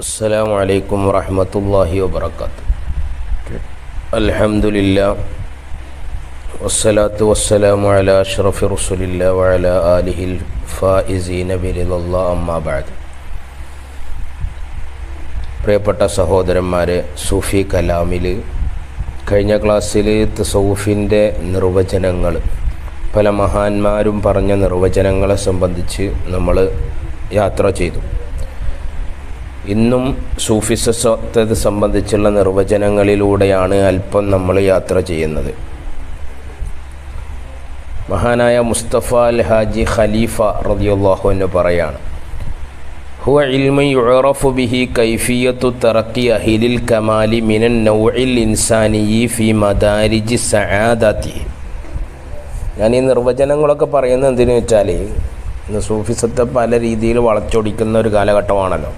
السلام عليكم ورحمة الله وبركاته الحمد لله والصلاة والسلام على أشرف رسول الله وعلى آله الفائزين برضا الله أما بعد പ്രിയപ്പെട്ട സഹോദരന്മാരെ സൂഫി കലാമിൽ കഴിഞ്ഞ ക്ലാസ്സിൽ തസൗഫിൻ്റെ നിർവചനങ്ങൾ പല മഹാന്മാരും പറഞ്ഞ നിർവചനങ്ങളെ സംബന്ധിച്ച് നമ്മൾ യാത്ര ചെയ്തു ഇന്നും സൂഫിസത്തെ സംബന്ധിച്ചുള്ള നിർവചനങ്ങളിലൂടെയാണ് അല്പം നമ്മൾ യാത്ര ചെയ്യുന്നത്. മഹാനായ മുസ്തഫ അൽ ഹാജി ഖലീഫ റതിയുള്ളാഹു എന്ന് പറയാണ് ഹുവ ഇൽമ യുറഫു ബിഹി കൈഫിയത്തു തറക്കി അഹിലിൽ കമാലി മിനൻ നൗഇൽ ഇൻസാനിയി ഫി മദാരിജി സആദാത്തി ഞാൻ ഈ നിർവചനങ്ങളൊക്കെ പറയുന്നത് എന്തിനു വെച്ചാൽ ഇന്ന് സൂഫിസത്തെ പല രീതിയിൽ വളച്ചൊടിക്കുന്ന ഒരു കാലഘട്ടമാണല്ലോ.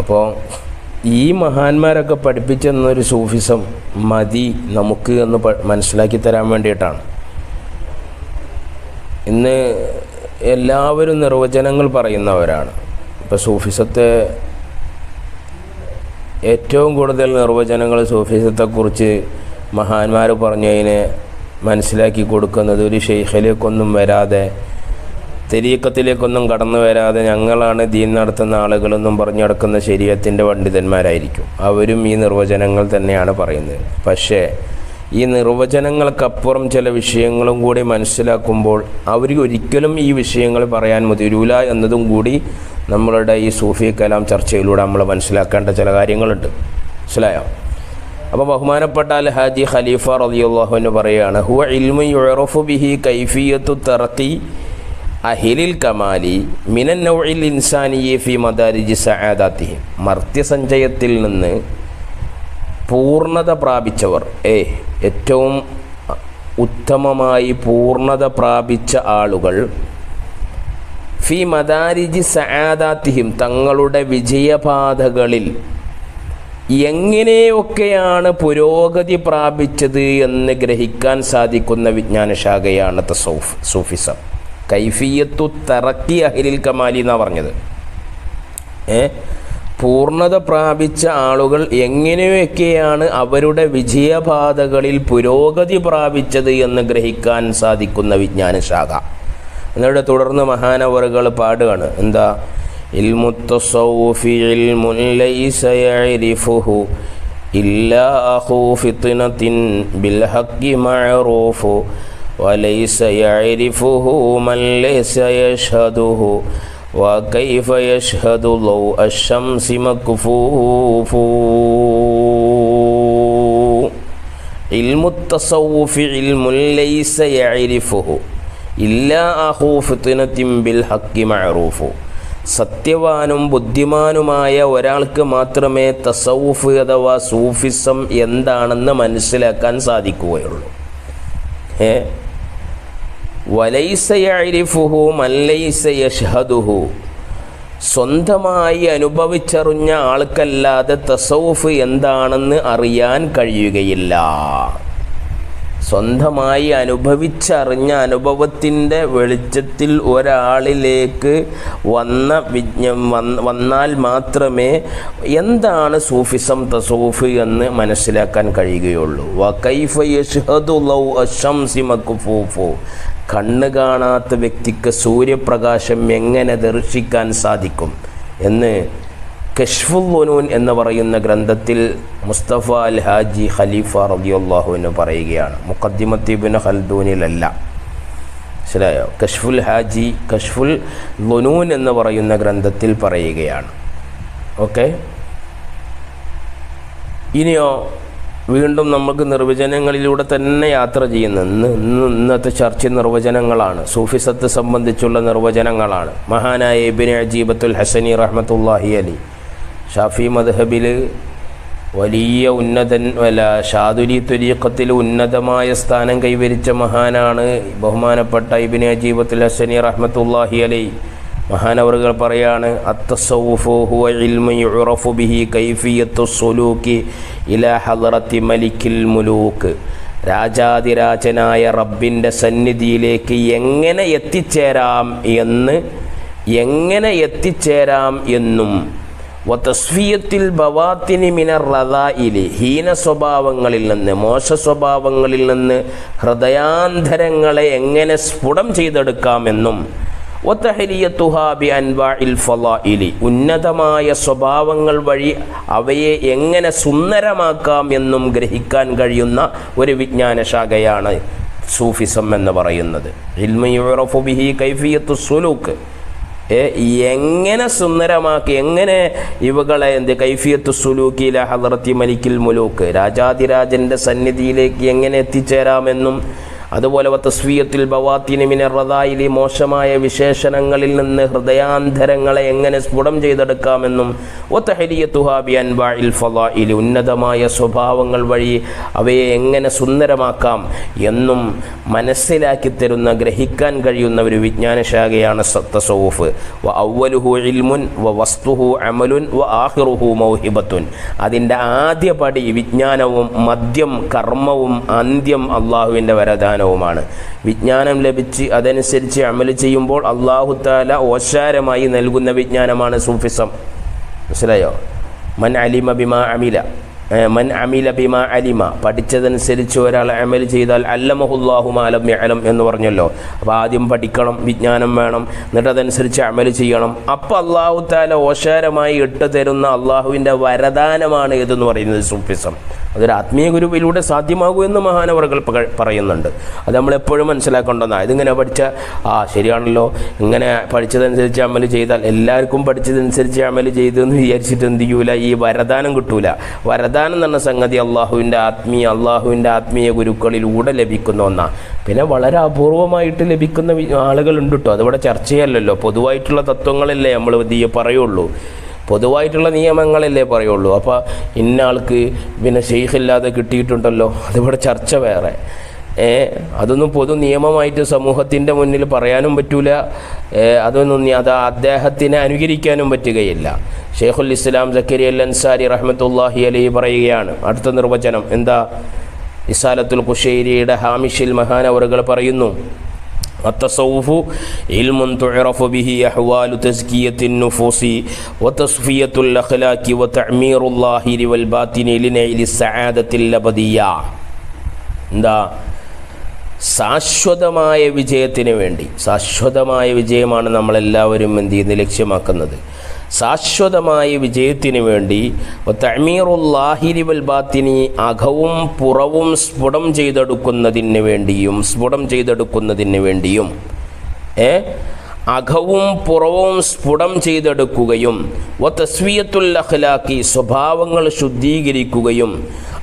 അപ്പോൾ ഈ മഹാന്മാരൊക്കെ പഠിപ്പിച്ചെന്നൊരു സൂഫിസം മതി നമുക്ക് എന്ന് മനസ്സിലാക്കി തരാൻ വേണ്ടിയിട്ടാണ്. ഇന്ന് എല്ലാവരും നിർവചനങ്ങൾ പറയുന്നവരാണ്. ഇപ്പോൾ സൂഫിസത്തെ ഏറ്റവും കൂടുതൽ നിർവചനങ്ങൾ സൂഫിസത്തെക്കുറിച്ച് മഹാന്മാർ പറഞ്ഞതിനെ മനസ്സിലാക്കി കൊടുക്കുന്നത് ഒരു ഷെയ്ഖിലേക്കൊന്നും വരാതെ തെരീക്കത്തിലേക്കൊന്നും കടന്നു വരാതെ ഞങ്ങളാണ് ദീൻ നടത്തുന്ന ആളുകളെന്നും പറഞ്ഞു നടക്കുന്ന ശരീരത്തിന്റെ പണ്ഡിതന്മാരായിരിക്കും. അവരും ഈ നിർവചനങ്ങൾ തന്നെയാണ് പറയുന്നത്. പക്ഷേ ഈ നിർവചനങ്ങൾക്കപ്പുറം ചില വിഷയങ്ങളും കൂടി മനസ്സിലാക്കുമ്പോൾ അവർ ഒരിക്കലും ഈ വിഷയങ്ങൾ പറയാൻ മുതിരൂല എന്നതും കൂടി നമ്മളുടെ ഈ സൂഫി കലാം ചർച്ചയിലൂടെ നമ്മൾ മനസ്സിലാക്കേണ്ട ചില കാര്യങ്ങളുണ്ട്. മനസ്സിലായോ? അപ്പോൾ ബഹുമാനപ്പെട്ട അൽ ഹാജി ഖലീഫ റളിയല്ലാഹു എന്ന് പറയുകയാണ് ഹുവ ഇൽമു യുറഫു ബിഹി കൈഫിയത്തു തറക്കി അഹിലിൽ കമാലി മിനൻ നൗഇൽ ഇൻസാനിയെ ഫി മദാരിജി സആദാത്തിഹി മർത്യസഞ്ചയത്തിൽ നിന്ന് പൂർണത പ്രാപിച്ചവർ. ഏ ഏറ്റവും ഉത്തമമായി പൂർണത പ്രാപിച്ച ആളുകൾ ഫി മദാരിജി സആദാത്തിഹിം തങ്ങളുടെ വിജയപാതകളിൽ എങ്ങനെയൊക്കെയാണ് പുരോഗതി പ്രാപിച്ചത് എന്ന് ഗ്രഹിക്കാൻ സാധിക്കുന്ന വിജ്ഞാനശാഖയാണ് തസൗഫ് സൂഫിസം. കൈഫിയത്തു തറക്കി അഹിലിൽ കമാലി എന്നാണ് പറഞ്ഞത്? ഏ? പൂർണത പ്രാപിച്ച ആളുകൾ എങ്ങനെയൊക്കെയാണ് അവരുടെ വിജയപാതകളിൽ പുരോഗതി പ്രാപിച്ചത് എന്ന് ഗ്രഹിക്കാൻ സാധിക്കുന്ന വിജ്ഞാനശാഖ എന്നിട്ട് തുടർന്ന് മഹാനവറുകൾ പാടുകയാണ്. എന്താ? ഇൽമുത്തസൗഫി ഇൽമുൻ ലൈസ യഅരിഫുഹു ഇല്ലാ അഖൂ ഫിത്നത്തിൻ ബിൽ ഹഖി മഅറൂഫു وليس يعرفه من ليس يشهده وكيف يشهد ضوء الشمس مكفوف علم التصوف علم ليس يعرفه إلا أخو فطنة بالحق معروف സത്യവാനും ബുദ്ധിമാനുമായ ഒരാൾക്ക് മാത്രമേ തസൗഫ് അഥവാ സൂഫിസം എന്താണെന്ന് മനസ്സിലാക്കാൻ സാധിക്കുകയുള്ളൂ ഏ വലൈസയരിഫുഹു സ്വന്തമായി അനുഭവിച്ചറിഞ്ഞ ആൾക്കല്ലാതെ തസൗഫ് എന്താണെന്ന് അറിയാൻ കഴിയുകയില്ല. സ്വന്തമായി അനുഭവിച്ചറിഞ്ഞ അനുഭവത്തിന്റെ വെളിച്ചത്തിൽ ഒരാളിലേക്ക് വന്ന വിജ്ഞ വന്നാൽ മാത്രമേ എന്താണ് സൂഫിസം തസൂഫ് എന്ന് മനസ്സിലാക്കാൻ കഴിയുകയുള്ളൂ. കണ്ണ് കാണാത്ത വ്യക്തിക്ക് സൂര്യപ്രകാശം എങ്ങനെ ദർശിക്കാൻ സാധിക്കും എന്ന് കഷ്ഫുൽ വനൂൻ എന്ന് പറയുന്ന ഗ്രന്ഥത്തിൽ മുസ്തഫ അൽ ഹാജി ഖലീഫ എന്ന് പറയുകയാണ്. മുഖദ്ദിമത്തിബിന് ഖൽദൂനിലല്ല. മനസ്സിലായോ? കഷ്ഫുൽ ഹാജി കഷ്ഫുൽ ലുനൂൻ എന്ന് പറയുന്ന ഗ്രന്ഥത്തിൽ പറയുകയാണ്. ഓക്കെ? ഇനിയോ വീണ്ടും നമുക്ക് നിർവചനങ്ങളിലൂടെ തന്നെ യാത്ര ചെയ്യുന്നു. ഇന്ന് ഇന്ന് ഇന്നത്തെ ചർച്ച നിർവചനങ്ങളാണ്. സൂഫിസത്ത് സംബന്ധിച്ചുള്ള നിർവചനങ്ങളാണ്. മഹാനായ ഇബിൻ അജീബത്തുൽ ഹസനി റഹ്മത്തുല്ലാഹി അലി ഷാഫി മദ്ഹബിൽ വലിയ ഉന്നതൻ അല്ല ഷാദുലി തുരീഖത്തിൽ ഉന്നതമായ സ്ഥാനം കൈവരിച്ച മഹാനാണ് ബഹുമാനപ്പെട്ട ഇബിൻ അജീബത്തുൽ ഹസനി റഹ്മത്തുല്ലാഹി അലി മഹാനവറുകൾ പറയാണ് മുലൂക്ക്. രാജാതിരാജനായ റബ്ബിന്റെ സന്നിധിയിലേക്ക് എങ്ങനെ എത്തിച്ചേരാം എന്ന് എങ്ങനെ എത്തിച്ചേരാം എന്നും വതസ്ഫിയത്തിൽ ഹീന സ്വഭാവങ്ങളിൽ നിന്ന് മോശ സ്വഭാവങ്ങളിൽ നിന്ന് ഹൃദയാന്തരങ്ങളെ എങ്ങനെ സ്ഫുടം ചെയ്തെടുക്കാമെന്നും ഒത്തഹലിയത്തുഹാബി അൻവാഇൽ ഫലാഇലി. ഉന്നതമായ സ്വഭാവങ്ങൾ വഴി അവയെ എങ്ങനെ സുന്ദരമാക്കാം എന്നും ഗ്രഹിക്കാൻ കഴിയുന്ന ഒരു വിജ്ഞാനശാഖയാണ് സൂഫിസം എന്ന് പറയുന്നത്. ഹിൽമയുറഫുബിഹി കൈഫിയത്തു സുലൂക്ക് എങ്ങനെ സുന്ദരമാക്കി എങ്ങനെ ഇവകളെ എന്ത് കൈഫിയത്ത് സുലൂക്കിയിലെ ഹദർത്തി മലിക്കിൽ മുലൂക്ക് രാജാതിരാജന്റെ സന്നിധിയിലേക്ക് എങ്ങനെ എത്തിച്ചേരാമെന്നും അതുപോലെ തസ്വീയത്തിൽ ബവാത്തിനിമിനെ റദായിലെ മോശമായ വിശേഷണങ്ങളിൽ നിന്ന് ഹൃദയാന്തരങ്ങളെ എങ്ങനെ സ്ഫുടം ചെയ്തെടുക്കാമെന്നും ഒത്തഹരിയത്തുഹാബി അൻവാഇൽ ഫലായിലെ ഉന്നതമായ സ്വഭാവങ്ങൾ വഴി അവയെ എങ്ങനെ സുന്ദരമാക്കാം എന്നും മനസ്സിലാക്കി തരുന്ന ഗ്രഹിക്കാൻ കഴിയുന്ന ഒരു വിജ്ഞാനശാഖയാണ് ശാഖയാണ് തസൗഫ് വ ഔവലുഹു ഇൽമുൻ വ വസ്തുഹു അമലുൻ വ ആഹിറുഹു മൗഹിബത്തുൻ. അതിന്റെ ആദ്യപടി വിജ്ഞാനവും മദ്യം കർമ്മവും അന്ത്യം അള്ളാഹുവിന്റെ വരദാനവുമാണ് വിജ്ഞാനം ലഭിച്ച് അതനുസരിച്ച് അമൽ ചെയ്യുമ്പോൾ അള്ളാഹു താല ഓശാരമായി നൽകുന്ന വിജ്ഞാനമാണ് സൂഫിസം. മനസ്സിലായോ? മൻ അലിമ ബിമാ അമില. മൻ അമില ബിമ അലിമ. പഠിച്ചതനുസരിച്ച് ഒരാൾ അമൽ ചെയ്താൽ അല്ലമഹുല്ലാഹു മാലം അലം എന്ന് പറഞ്ഞല്ലോ. അപ്പോൾ ആദ്യം പഠിക്കണം വിജ്ഞാനം വേണം എന്നിട്ട് അതനുസരിച്ച് അമൽ ചെയ്യണം. അപ്പോൾ അള്ളാഹു താല ഓശാരമായി ഇട്ട് തരുന്ന അള്ളാഹുവിന്റെ വരദാനമാണ് ഇതെന്ന് പറയുന്നത് സൂഫിസം. അതൊരു ആത്മീയ ഗുരുവിലൂടെ സാധ്യമാകൂ എന്ന് മഹാനവറുകൾ പറയുന്നുണ്ട്. അത് നമ്മളെപ്പോഴും മനസ്സിലാക്കേണ്ടതാണ്. ഇതിങ്ങനെ പഠിച്ച ആ ശരിയാണല്ലോ. ഇങ്ങനെ പഠിച്ചതനുസരിച്ച് അമൽ ചെയ്താൽ എല്ലാവർക്കും പഠിച്ചതനുസരിച്ച് അമൽ ചെയ്തു എന്ന് വിചാരിച്ചിട്ട് എന്ത് ചെയ്യൂല? ഈ വരദാനം കിട്ടൂല. വരദാനം എന്ന സംഗതി അള്ളാഹുവിന്റെ ആത്മീയ അള്ളാഹുവിന്റെ ആത്മീയ ഗുരുക്കളിലൂടെ ലഭിക്കുന്ന ഒന്നാണ് പിന്നെ വളരെ അപൂർവമായിട്ട് ലഭിക്കുന്ന ആളുകളുണ്ട് കേട്ടോ അതിവിടെ ചർച്ചയല്ലല്ലോ. പൊതുവായിട്ടുള്ള തത്വങ്ങളല്ലേ നമ്മൾ ഇതിയെ പറയുള്ളൂ. പൊതുവായിട്ടുള്ള നിയമങ്ങളല്ലേ പറയുള്ളൂ. അപ്പോൾ ഇന്ന ആൾക്ക് പിന്നെ ഷെയ്ഖില്ലാതെ കിട്ടിയിട്ടുണ്ടല്ലോ. അതിവിടെ ചർച്ച വേറെ. ഏ അതൊന്നും പൊതു നിയമമായിട്ട് സമൂഹത്തിന്റെ മുന്നിൽ പറയാനും പറ്റൂല. അതൊന്നും അത് അദ്ദേഹത്തിനെ അനുകരിക്കാനും പറ്റുകയില്ല. ഷെയ്ഖുൽ ഇസ്ലാം സക്കരി അൽ അൻസാരി റഹ്മത്തുല്ലാഹി അലി പറയുകയാണ് അടുത്ത നിർവചനം എന്താ ഇസാലത്തുൽ കുഷൈരിയുടെ ഹാമിഷിൽ മഹാനവറുകൾ പറയുന്നു التصوف علم تعرف به أحوال تزكية النفوس وتصفية الأخلاق وتعمير الظاهر والباطن لنيل السعادة الأبدية എന്താ ശാശ്വതമായ വിജയത്തിന് വേണ്ടി ശാശ്വതമായ വിജയമാണ് നമ്മളെല്ലാവരും എന്ത് ചെയ്യുന്നത് ലക്ഷ്യമാക്കുന്നത് ശാശ്വതമായ വിജയത്തിന് വേണ്ടി തമീറുല്ലാഹിരി വൽ ബാത്തിനി അകവും പുറവും സ്ഫുടം ചെയ്തെടുക്കുന്നതിന് വേണ്ടിയും സ്ഫുടം ചെയ്തെടുക്കുന്നതിന് വേണ്ടിയും ഏ? അകവും പുറവും സ്ഫുടം ചെയ്തെടുക്കുകയും വ തസ്വിയത്തുൽ സ്വഭാവങ്ങൾ ശുദ്ധീകരിക്കുകയും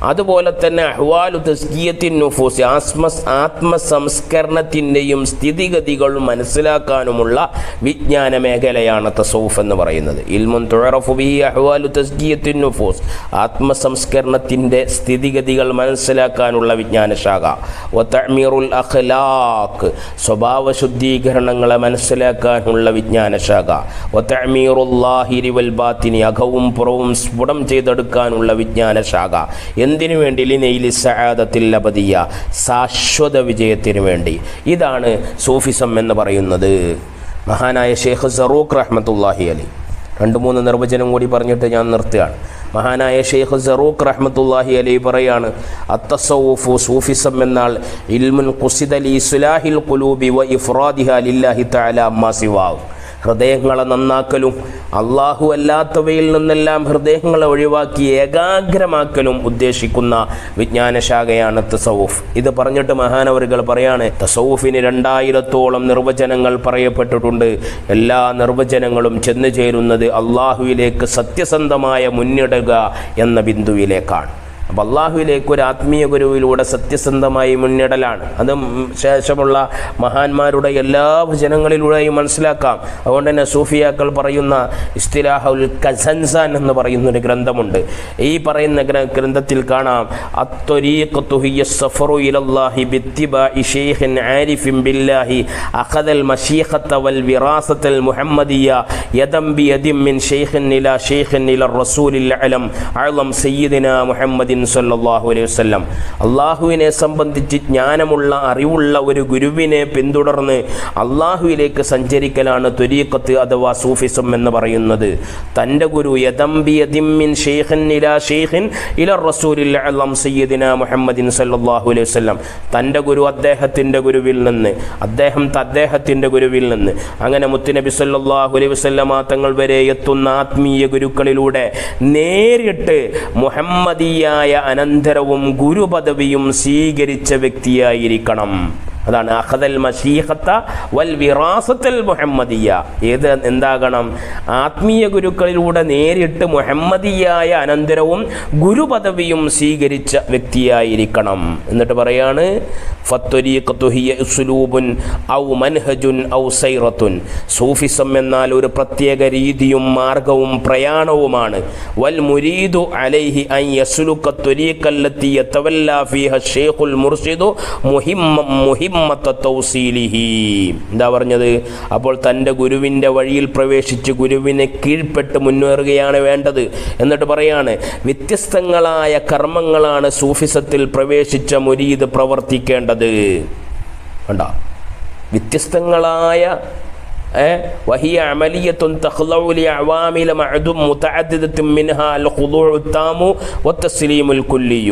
അതുപോലെ തന്നെ അഹ്വാലു തസ്കിയത്തിൻ നുഫൂസ് ആത്മ ആത്മസംസ്കരണത്തിന്റെയും സ്ഥിതിഗതികൾ മനസ്സിലാക്കാനുമുള്ള വിജ്ഞാന മേഖലയാണ് തസൗഫ് എന്ന് പറയുന്നത്. ഇൽമുൻ തുഴറഫു ബി അഹ്വാലു തസ്കിയത്തിൻ നുഫൂസ് ആത്മസംസ്കരണത്തിന്റെ സ്ഥിതിഗതികൾ മനസ്സിലാക്കാനുള്ള വിജ്ഞാനശാഖ. ഒത്തമീറുൽ അഖ്ലാഖ് സ്വഭാവ ശുദ്ധീകരണങ്ങളെ മനസ്സിലാക്കാനുള്ള വിജ്ഞാനശാഖ. ഒത്തമീറുല്ലാഹിരി വൽ ബാത്തിനി അഖവും പുറവും സ്ഫുടം ചെയ്തെടുക്കാനുള്ള വിജ്ഞാന ശാഖ എന്തിനു വേണ്ടി? ലിനയിലി സഹാദത്തിൽ അബദിയ. ശാശ്വത വിജയത്തിനു വേണ്ടി. ഇതാണ് സൂഫിസം എന്ന് പറയുന്നത്. മഹാനായ ഷേഖ് സറൂഖ് റഹ്മത്തുല്ലാഹി അലി. രണ്ട് മൂന്ന് നിർവചനം കൂടി പറഞ്ഞിട്ട് ഞാൻ നിർത്തുകയാണ്. മഹാനായ ഷെയ്ഖ് സറൂഖ് റഹ്മത്തുല്ലാഹി അലി പറയാണ് അത്തസൗഫു സൂഫിസം എന്നാൽ ഇൽമുൻ ഖുസിദലി സുലാഹിൽ ഖുലൂബി വ ഇഫ്രാദിഹ ലില്ലാഹി തആല അമ്മാ സിവാഹു. ഹൃദയങ്ങളെ നന്നാക്കലും അള്ളാഹു അല്ലാത്തവയിൽ നിന്നെല്ലാം ഹൃദയങ്ങളെ ഒഴിവാക്കി ഏകാഗ്രമാക്കലും ഉദ്ദേശിക്കുന്ന വിജ്ഞാനശാഖയാണ് തസൗഫ്. ഇത് പറഞ്ഞിട്ട് മഹാനവറുകൾ പറയാണ് തസൗഫിന് രണ്ടായിരത്തോളം നിർവചനങ്ങൾ പറയപ്പെട്ടിട്ടുണ്ട്. എല്ലാ നിർവചനങ്ങളും ചെന്നു ചേരുന്നത് അള്ളാഹുവിലേക്ക് സത്യസന്ധമായ മുന്നിടുക എന്ന ബിന്ദുവിലേക്കാണ്. അപ്പം അള്ളാഹുവിലേക്ക് ഒരു ആത്മീയ ഗുരുവിലൂടെ സത്യസന്ധമായി മുന്നിടലാണ്. അത് ശേഷമുള്ള മഹാന്മാരുടെ എല്ലാ വചനങ്ങളിലൂടെയും മനസ്സിലാക്കാം. അതുകൊണ്ട് തന്നെ സൂഫിയാക്കൾ പറയുന്ന ഇസ്തിലാഹുൽ കസൻസാൻ എന്ന് പറയുന്നൊരു ഗ്രന്ഥമുണ്ട്. ഈ പറയുന്ന ഗ്ര- ഗ്രന്ഥത്തിൽ കാണാം മുഹമ്മദിൻ സല്ലല്ലാഹു അലൈഹി വസ്ലം അള്ളാഹുവിനെ സംബന്ധിച്ച് ജ്ഞാനമുള്ള അറിവുള്ള ഒരു ഗുരുവിനെ പിന്തുടർന്ന് അള്ളാഹുവിലേക്ക് സഞ്ചരിക്കലാണ് ത്വരീക്കത്ത് അഥവാ സൂഫിസം എന്ന് പറയുന്നത്. തന്റെ ഗുരു യദംബി ഇലാ ഇല മുഹമ്മദിൻ സല്ലല്ലാഹു അലൈഹി വസല്ലം. തന്റെ ഗുരു അദ്ദേഹത്തിന്റെ ഗുരുവിൽ നിന്ന് അദ്ദേഹം അദ്ദേഹത്തിന്റെ ഗുരുവിൽ നിന്ന്. അങ്ങനെ മുത്തുനബി സല്ലാഹു അലൈഹി വസല്ലമ തങ്ങൾ വരെ എത്തുന്ന ആത്മീയ ഗുരുക്കളിലൂടെ നേരിട്ട് മുഹമ്മദിയായ അനന്തരവും ഗുരുപദവിയും സ്വീകരിച്ച വ്യക്തിയായിരിക്കണം. അതാണ് അഹദൽ മഷീഹത്ത വൽ വിറാസത്തൽ മുഹമ്മദിയ. ഏത് എന്താകണം? ആത്മീയ ഗുരുക്കളിലൂടെ നേരിട്ട് മുഹമ്മദിയായ അനന്തരവും ഗുരുപദവിയും സ്വീകരിച്ച വ്യക്തിയായിരിക്കണം. എന്നിട്ട് പറയാണ് ഔ മൻഹജുൻ ഔ സൂഫിസം എന്നാൽ ഒരു പ്രത്യേക രീതിയും മാർഗവും പ്രയാണവുമാണ്. വൽ മുരീദു അലൈഹി അൻ യതവല്ല ഫീഹ എന്താ പറഞ്ഞത്? അപ്പോൾ തന്റെ ഗുരുവിന്റെ വഴിയിൽ പ്രവേശിച്ച് ഗുരുവിനെ കീഴ്പ്പെട്ട് മുന്നേറുകയാണ് വേണ്ടത്. എന്നിട്ട് പറയാണ് വ്യത്യസ്തങ്ങളായ കർമ്മങ്ങളാണ് സൂഫിസത്തിൽ പ്രവേശിച്ച മുരീത് പ്രവർത്തിക്കേണ്ടത്. വേണ്ട വ്യത്യസ്തങ്ങളായ وهي عملية تخضع لعوامل معدوم متعددة منها الخضوع التام والتسليم الكلي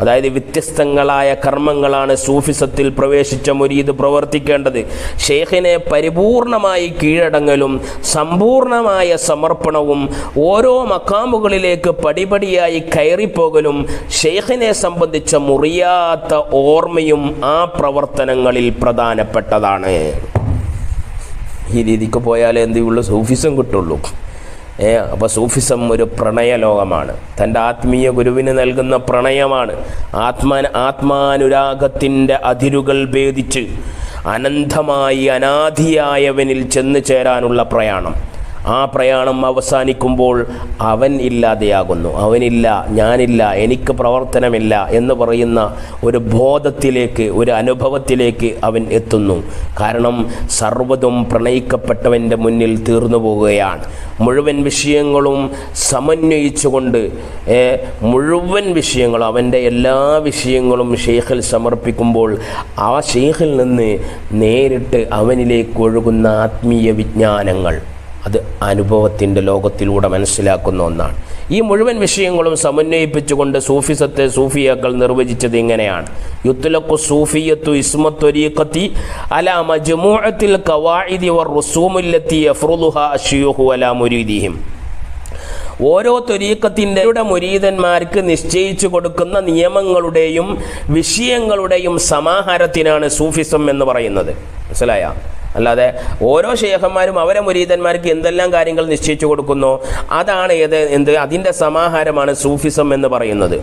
അതായത് വ്യത്യസ്തങ്ങളായ കർമ്മങ്ങളാണ് സൂഫിസത്തിൽ പ്രവേശിച്ച മുരീദ് പ്രവർത്തിക്കേണ്ടത് ഷെയ്ഖിനെ പരിപൂർണമായി കീഴടങ്ങലും സമ്പൂർണമായ സമർപ്പണവും ഓരോ മക്കാമുകളിലേക്ക് പടിപടിയായി കയറിപ്പോകലും ഷെയ്ഖിനെ സംബന്ധിച്ച മുറിയാത്ത ഓർമ്മയും ആ പ്രവർത്തനങ്ങളിൽ പ്രധാനപ്പെട്ടതാണ് ഈ രീതിക്ക് പോയാലേ എന്തുള്ളൂ സൂഫിസം കിട്ടുള്ളൂ. ഏ അപ്പോൾ സൂഫിസം ഒരു പ്രണയ ലോകമാണ്. തന്റെ ആത്മീയ ഗുരുവിന് നൽകുന്ന പ്രണയമാണ്. ആത്മാ ആത്മാനുരാഗത്തിന്റെ അതിരുകൾ ഭേദിച്ച് അനന്തമായി അനാദിയായവനിൽ ചെന്ന് ചേരാനുള്ള പ്രയാണം. ആ പ്രയാണം അവസാനിക്കുമ്പോൾ അവൻ ഇല്ലാതെയാകുന്നു. അവനില്ല ഞാനില്ല എനിക്ക് പ്രവർത്തനമില്ല എന്ന് പറയുന്ന ഒരു ബോധത്തിലേക്ക് ഒരു അനുഭവത്തിലേക്ക് അവൻ എത്തുന്നു. കാരണം സർവതും പ്രണയിക്കപ്പെട്ടവന്റെ മുന്നിൽ തീർന്നു പോവുകയാണ്. മുഴുവൻ വിഷയങ്ങളും സമന്വയിച്ചുകൊണ്ട് മുഴുവൻ വിഷയങ്ങളും അവന്റെ എല്ലാ വിഷയങ്ങളും ഷെയ്ഖിൽ സമർപ്പിക്കുമ്പോൾ ആ ഷെയ്ഖിൽ നിന്ന് നേരിട്ട് അവനിലേക്ക് ഒഴുകുന്ന ആത്മീയ വിജ്ഞാനങ്ങൾ. അനുഭവത്തിന്റെ ലോകത്തിലൂടെ മനസ്സിലാക്കുന്ന ഒന്നാണ്. ഈ മുഴുവൻ വിഷയങ്ങളും സമന്വയിപ്പിച്ചുകൊണ്ട് സൂഫിസത്തെ സൂഫിയാക്കൾ നിർവചിച്ചത് ഇങ്ങനെയാണ്. യുത്തുലക്കു സൂഫിയത്തു ഇസ്മത്തൊരീക്കത്തി അല മജ്മൂഅത്തിൽ കവാഇദി വർ റുസൂമുല്ലത്തി യഫ്റുദുഹ അഷിയുഹു മുരീദിഹിം. ഓരോ തൊരീക്കത്തിന്റെ മുരീതന്മാർക്ക് നിശ്ചയിച്ചു കൊടുക്കുന്ന നിയമങ്ങളുടെയും വിഷയങ്ങളുടെയും സമാഹാരത്തിനാണ് സൂഫിസം എന്ന് പറയുന്നത്. മനസ്സിലായ? അല്ലാതെ ഓരോ ശേഖന്മാരും അവരെ മുരീതന്മാർക്ക് എന്തെല്ലാം കാര്യങ്ങൾ നിശ്ചയിച്ചു കൊടുക്കുന്നു? അതാണ് ഏത് എന്ത്? അതിന്റെ സമാഹാരമാണ് സൂഫിസം എന്ന് പറയുന്നത്.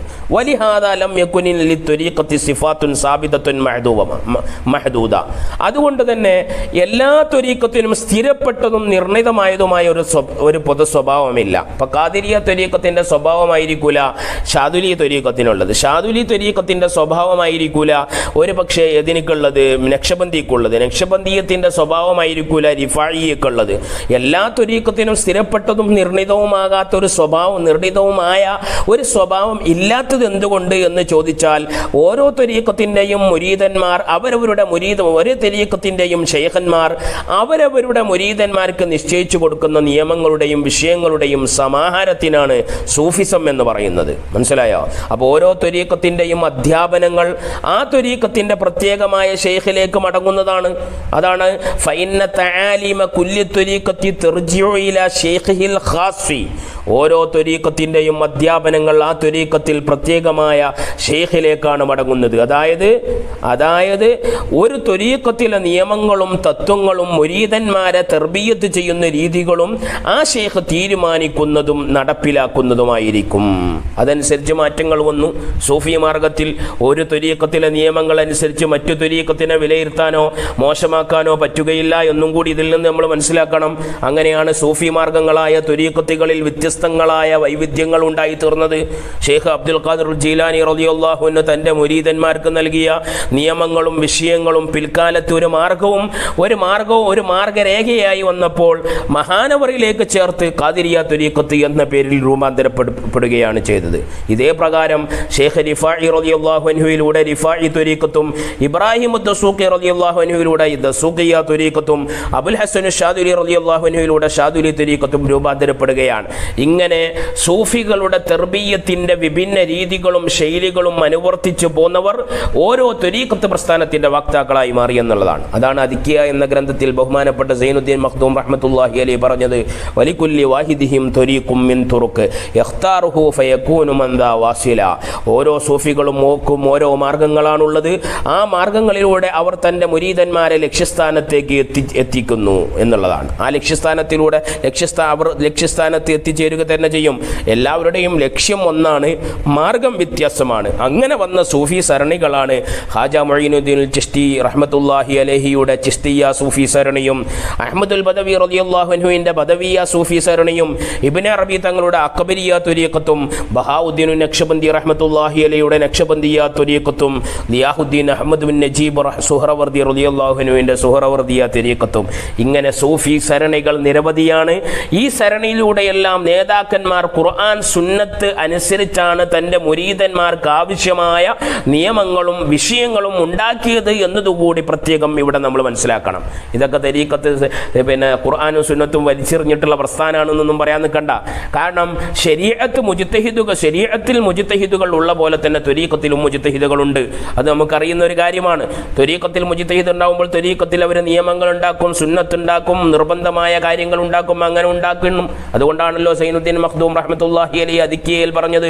മഹദൂദ. അതുകൊണ്ട് തന്നെ എല്ലാ ത്വരീക്കത്തിനും സ്ഥിരപ്പെട്ടതും നിർണിതമായതുമായ ഒരു ഒരു പൊതു സ്വഭാവമില്ല ഇപ്പം കാതിരിയ ത്വരീക്കത്തിന്റെ സ്വഭാവമായിരിക്കൂല ഷാദുലി ത്വരീക്കത്തിനുള്ളത് ഷാദുലി ത്വരീക്കത്തിന്റെ സ്വഭാവമായിരിക്കൂല. ഒരു പക്ഷേ എതിനിക്കുള്ളത് നക്ഷബന്ധിക്കുള്ളത്. നക്ഷബന്ദീയത്തിന്റെ സ്വഭാവമായിരിക്കൂല റിഫായിക്കുള്ളത് എല്ലാ തുരീക്കത്തിനും സ്ഥിരപ്പെട്ടതും നിർണിതവുമാകാത്ത ഒരു സ്വഭാവം നിർണിതവുമായ ഒരു സ്വഭാവം ഇല്ലാത്തത് എന്തുകൊണ്ട് എന്ന് ചോദിച്ചാൽ ഓരോ തുരീക്കത്തിന്റെയും മുരീതന്മാർ അവരവരുടെ മുരീത ഒരു തുരീക്കത്തിന്റെയും ശേഖന്മാർ അവരവരുടെ മുരീതന്മാർക്ക് നിശ്ചയിച്ചു കൊടുക്കുന്ന നിയമങ്ങളുടെയും വിഷയങ്ങളുടെയും സമാഹാരത്തിനാണ് സൂഫിസം എന്ന് പറയുന്നത്. മനസ്സിലായോ? അപ്പോൾ ഓരോ തുരീക്കത്തിന്റെയും അധ്യാപനങ്ങൾ ആ തുരീക്കത്തിന്റെ പ്രത്യേകമായ ഷെയ്ഖിലേക്ക് മടങ്ങുന്നതാണ്. അതാണ് ഫൈന തആലിമ കുല്ലി തരീഖത്തി തർജിഉ ഇലാ ഷൈഖിഹിൽ ഖാസി ഓരോ ത്വരീക്കത്തിന്റെയും അധ്യാപനങ്ങൾ ആ തരീഖത്തിൽ പ്രത്യേകമായ ഷെയ്ഖിലേക്കാണ് മടങ്ങുന്നത്. അതായത് അതായത് ഒരു ത്വരീക്കത്തിലെ നിയമങ്ങളും തത്വങ്ങളും മുരീതന്മാരെ തെർബീയത്ത് ചെയ്യുന്ന രീതികളും ആ ഷെയ്ഖ് തീരുമാനിക്കുന്നതും നടപ്പിലാക്കുന്നതുമായിരിക്കും. അതനുസരിച്ച് മാറ്റങ്ങൾ വന്നു. സൂഫി മാർഗത്തിൽ ഒരു ത്വരീക്കത്തിലെ നിയമങ്ങൾ അനുസരിച്ച് മറ്റു ത്വരീക്കത്തിനെ വിലയിരുത്താനോ മോശമാക്കാനോ പറ്റില്ല പറ്റുകയില്ല എന്നും കൂടി ഇതിൽ നിന്ന് നമ്മൾ മനസ്സിലാക്കണം. അങ്ങനെയാണ് സൂഫി മാർഗങ്ങളായ ത്വരീക്കത്തുകളിൽ വ്യത്യസ്തങ്ങളായ വൈവിധ്യങ്ങൾ ഉണ്ടായി തീർന്നത് ഷെയ്ഖ് അബ്ദുൽ ഖാദർ ജീലാനി റളിയല്ലാഹുവിന് തന്റെ മുരീതന്മാർക്ക് നൽകിയ നിയമങ്ങളും വിഷയങ്ങളും പിൽക്കാലത്ത് ഒരു മാർഗവും ഒരു മാർഗവും ഒരു മാർഗരേഖയായി വന്നപ്പോൾ മഹാനവറിലേക്ക് ചേർത്ത് കാതിരിയ തുരീക്കത്ത് എന്ന പേരിൽ രൂപാന്തരപ്പെടുകയാണ് ചെയ്തത്. ഇതേ പ്രകാരം ഷെയ്ഖ് റിഫായി റളിയല്ലാഹുവിലൂടെ റിഫായി തുരീക്കത്തും ഇബ്രാഹിം ദസൂഖി റളിയല്ലാഹുവിലൂടെ ദസൂഖിയ ത്വരീക്കത്തും അബുൽ ഹസൻ ഷാദുലി റളിയല്ലാഹുവിലൂടെ ഷാദുലി തുരീക്കത്തും രൂപാന്തരപ്പെടുകയാണ്. ഇങ്ങനെ സൂഫികളുടെ തെർബീയത്തിന്റെ വിഭിന്ന രീതികളും ശൈലികളും അനുവർത്തിച്ചു പോന്നവർ ഓരോ തുരീക്കത്ത് പ്രസ്ഥാനത്തിന്റെ വക്താക്കളായി മാറി എന്നുള്ളതാണ്. അതാണ് അതിക്കിയ എന്ന ഗ്രന്ഥത്തിൽ ബഹുമാനപ്പെട്ട സൈനുദ്ദീൻ മഖ്ദൂം റഹ്മത്തുല്ലാഹി അലി പറഞ്ഞത് വലിക്കുല്ലി വാഹിദിഹിം തൊരീക്കും മിൻ തുറുക്ക് വാസില. ഓരോ സൂഫികളും ഓക്കും ഓരോ മാർഗങ്ങളാണുള്ളത്. ആ മാർഗങ്ങളിലൂടെ അവർ തന്റെ മുരീതന്മാരെ ലക്ഷ്യസ്ഥാനത്തേക്ക് എത്തി എത്തിക്കുന്നു എന്നുള്ളതാണ്. ആ ലക്ഷ്യസ്ഥാനത്തിലൂടെ ലക്ഷ്യസ്ഥാ അവർ ലക്ഷ്യസ്ഥാനത്ത് എത്തിച്ചേരുക തന്നെ ചെയ്യും. എല്ലാവരുടെയും ലക്ഷ്യം ഒന്നാണ് മാർഗം വ്യത്യാസമാണ്. അങ്ങനെ വന്ന സൂഫി സരണികളാണ് ഹാജ മൊയ്നുദ്ദീൻ ചിഷ്തി റഹ്മത്തുല്ലാഹി അലഹിയുടെ ചിസ്തിയ സൂഫി സരണിയും അഹമ്മദുൽ ബദവി റളിയല്ലാഹുവിന്റെ ബദവിയ സൂഫി സരണിയും ഇബിന് അറബി തങ്ങളുടെ അക്കബരിയ തുരീക്കത്തും ബഹാഉദ്ദീൻ നക്ഷബന്ദി റഹ്മത്തുല്ലാഹി അലയുടെ നക്ഷബന്ദിയ തുരീക്കത്തും ലിയാഹുദ്ദീൻ അഹമ്മദ് ബിൻ നജീബ് റഹ് സുഹറവർദി റളിയല്ലാഹുവിന്റെ സുഹറവർദിയ ഇങ്ങനെ സൂഫി സരണികൾ നിരവധിയാണ്. ഈ സരണിയിലൂടെയെല്ലാം നേതാക്കന്മാർ ഖുർആൻ സുന്നത്ത് അനുസരിച്ചാണ് തന്റെ മുരീതന്മാർക്ക് ആവശ്യമായ നിയമങ്ങളും വിഷയങ്ങളും ഉണ്ടാക്കിയത് എന്നതുകൂടി പ്രത്യേകം ഇവിടെ നമ്മൾ മനസ്സിലാക്കണം. ഇതൊക്കെ തെരീക്കത്ത് പിന്നെ ഖുർആാനും സുന്നത്തും വലിച്ചെറിഞ്ഞിട്ടുള്ള പ്രസ്ഥാനമാണെന്നൊന്നും പറയാൻ നിൽക്കണ്ട. കാരണം ശരീരത്ത് മുജിത്തഹിദുകൾ ശരീരത്തിൽ മുജിത്തഹിദുകൾ ഉള്ള പോലെ തന്നെ ത്വരീക്കത്തിലും മുജിത്തഹിദുകളുണ്ട് അത് നമുക്കറിയുന്ന ഒരു കാര്യമാണ്. ത്വരീക്കത്തിൽ മുജിത്തഹിദ് ഉണ്ടാകുമ്പോൾ ത്വരീക്കത്തിൽ അവർ നിയമങ്ങൾ ഉണ്ടാക്കും സുന്നത്തുണ്ടാക്കും നിർബന്ധമായ കാര്യങ്ങൾ ഉണ്ടാക്കും അങ്ങനെ ഉണ്ടാക്കുന്നു. അതുകൊണ്ടാണല്ലോ സൈനുദ്ദീൻ മഖ്ദൂം റഹ്മത്തുല്ലാഹി അലി അദിക്കിയയിൽ പറഞ്ഞത്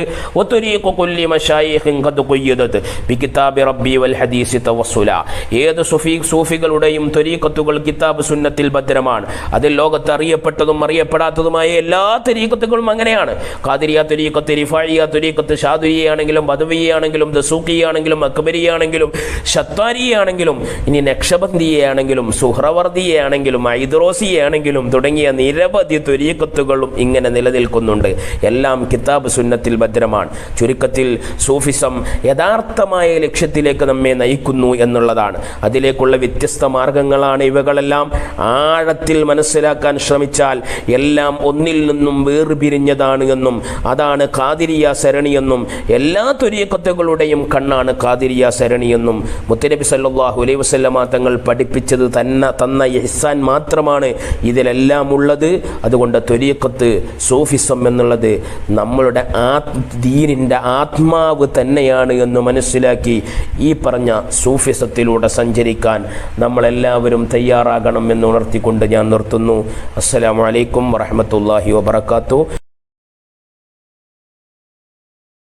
ഏത് സുഫി സൂഫികളുടെയും തൊരീക്കത്തുകൾ കിതാബ് സുന്നത്തിൽ ഭദ്രമാണ്. അതിൽ ലോകത്ത് അറിയപ്പെട്ടതും അറിയപ്പെടാത്തതുമായ എല്ലാ തൊരീക്കത്തുകളും അങ്ങനെയാണ്. കാതിരിയ തൊരീക്കത്ത് റിഫായിയ തൊരീക്കത്ത് ഷാദുരിയാണെങ്കിലും ബദവിയാണെങ്കിലും ദസൂക്കിയാണെങ്കിലും അക്ബരിയാണെങ്കിലും ഷത്താരിയാണെങ്കിലും ഇനി നക്ഷബന്ദിയാണെങ്കിലും സുഹ്രവർദിയാണെങ്കിലും ഐദ്രോസിയാണെങ്കിലും തുടങ്ങിയ നിരവധി തുരീക്കത്തുകളും ഇങ്ങനെ നിലനിൽക്കുന്നുണ്ട്. എല്ലാം കിതാബ് സുന്നത്തിൽ ഭദ്രമാണ്. ചുരുക്കത്തിൽ സൂഫിസം യഥാർത്ഥമായ ലക്ഷ്യത്തിലേക്ക് നമ്മെ നയിക്കുന്നു എന്നുള്ളതാണ്. അതിലേക്കുള്ള വ്യത്യസ്ത മാർഗങ്ങളാണ് ഇവകളെല്ലാം. ആഴത്തിൽ മനസ്സിലാക്കാൻ ശ്രമിച്ചാൽ എല്ലാം ഒന്നിൽ നിന്നും വേർപിരിഞ്ഞതാണ് എന്നും അതാണ് കാതിരിയ സരണിയെന്നും എല്ലാ തുരീക്കത്തുകളുടെയും കണ്ണാണ് കാതിരിയ സരണിയെന്നും മുത്തനബി അലൈഹി വസല്ലമ തങ്ങൾ പഠിപ്പിച്ചത് തന്നെ തന്ന ഇഹ്സാൻ മാത്രമാണ് ഇതിലെല്ലാം ഉള്ളത് അതുകൊണ്ട് ത്വരീക്കത്ത് സൂഫിസം എന്നുള്ളത് നമ്മളുടെ ആ ദീനിന്റെ ആത്മാവ് തന്നെയാണ് എന്ന് മനസ്സിലാക്കി ഈ പറഞ്ഞ സൂഫിസത്തിലൂടെ സഞ്ചരിക്കാൻ നമ്മളെല്ലാവരും തയ്യാറാകണം എന്ന് ഉണർത്തിക്കൊണ്ട് ഞാൻ നിർത്തുന്നു. അസ്സലാമു അലൈക്കും വറഹ്മത്തുള്ളാഹി വബറകാതുഹു.